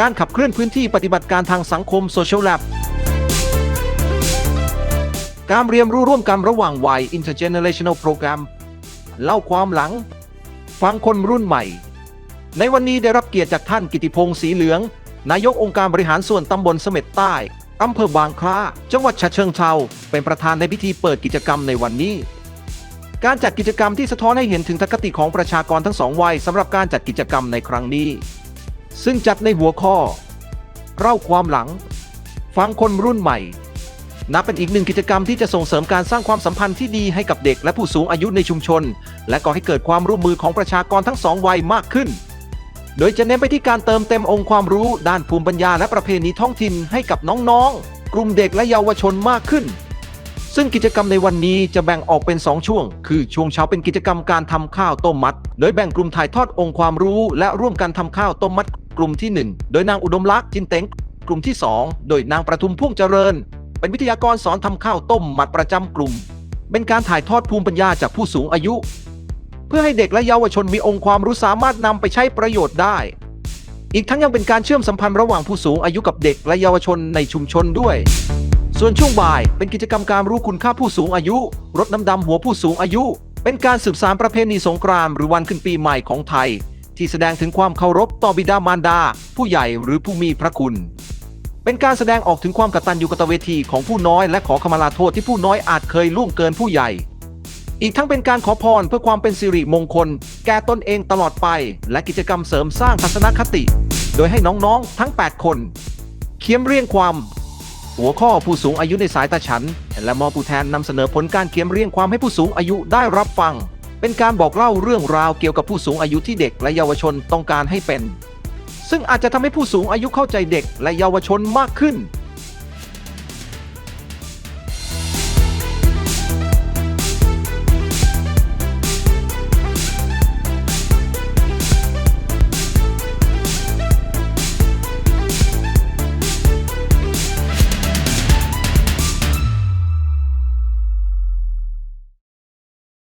การขับเคลื่อนพื้นที่ปฏิบัติการทางสังคม Social Lab การเรียนรู้ร่วมกันระหว่างวัย Intergenerational Program เล่าความหลัง ฟังคนรุ่นใหม่ ในวันนี้ได้รับเกียรติจากท่านกิติพงศ์สีเหลือง นายกองค์การบริหารส่วนตำบลเสม็ดใต้อำเภอบางคล้า จังหวัดฉะเชิงเทราเป็นประธานในพิธีเปิดกิจกรรมในวันนี้ การจัดกิจกรรมที่สะท้อนให้เห็นถึงทัศนคติของประชากรทั้งสองวัยสำหรับการจัดกิจกรรมในครั้งนี้ ซึ่งจัดในหัวข้อเล่าความหลัง ฟังคนรุ่นใหม่ นับเป็นอีกหนึ่งกิจกรรมที่จะส่งเสริมการสร้างความสัมพันธ์ที่ดีให้กับเด็กและผู้สูงอายุในชุมชน และก่อให้เกิดความร่วมมือของประชากรทั้งสองวัยมากขึ้น โดยจะเน้นไปที่การเติมเต็มองค์ความรู้ด้านภูมิปัญญาและประเพณีท้องถิ่นให้กับน้องๆ กลุ่มเด็กและเยาวชนมากขึ้น ซึ่งกิจกรรมในวันนี้จะแบ่งออกเป็น 2 ช่วง คือช่วงเช้าเป็นกิจกรรมการทำข้าวต้มมัด โดยแบ่งกลุ่มถ่ายทอดองค์ความรู้ และร่วมกันทำข้าวต้มมัด กลุ่มที่ 1 โดยนางอุดมลักษณ์จินเต็งกลุ่มที่ 2 โดยนางประทุมพ่วงเจริญ เป็นวิทยากรสอนทำข้าวต้มหมัดประจำกลุ่ม เป็นการถ่ายทอดภูมิปัญญาจากผู้สูงอายุ เพื่อให้เด็กและเยาวชนมีองค์ความรู้สามารถนำไปใช้ประโยชน์ได้ อีกทั้งยังเป็นการเชื่อมสัมพันธ์ระหว่างผู้สูงอายุกับเด็กและเยาวชนในชุมชนด้วย ส่วนช่วงบ่ายเป็นกิจกรรมการรู้คุณค่าผู้สูงอายุรดน้ำดำหัวผู้สูงอายุ เป็นการสืบสานประเพณีสงกรานต์หรือวันขึ้นปีใหม่ของไทย ที่แสดงถึงความเคารพต่อบิดามารดา ผู้ใหญ่หรือผู้มีพระคุณ เป็นการแสดงออกถึงความกตัญญูกตเวทีของผู้น้อยและขอขมาลาโทษที่ผู้น้อยอาจเคยล่วงเกินผู้ใหญ่ อีกทั้งเป็นการขอพรเพื่อความเป็นสิริมงคล แก่ตนเองตลอดไป และกิจกรรมเสริมสร้างทัศนคติ โดยให้น้องๆ ทั้ง 8 คน เขียนเรียงความ หัวข้อผู้สูงอายุในสายตาฉัน และมอผู้แทนนำเสนอผลการเขียนเรียงความให้ผู้สูงอายุได้รับฟัง เป็นการบอกเล่าเรื่องราวเกี่ยวกับผู้สูงอายุที่เด็กและเยาวชนต้องการให้เป็น ซึ่งอาจจะทำให้ผู้สูงอายุเข้าใจเด็กและเยาวชนมากขึ้น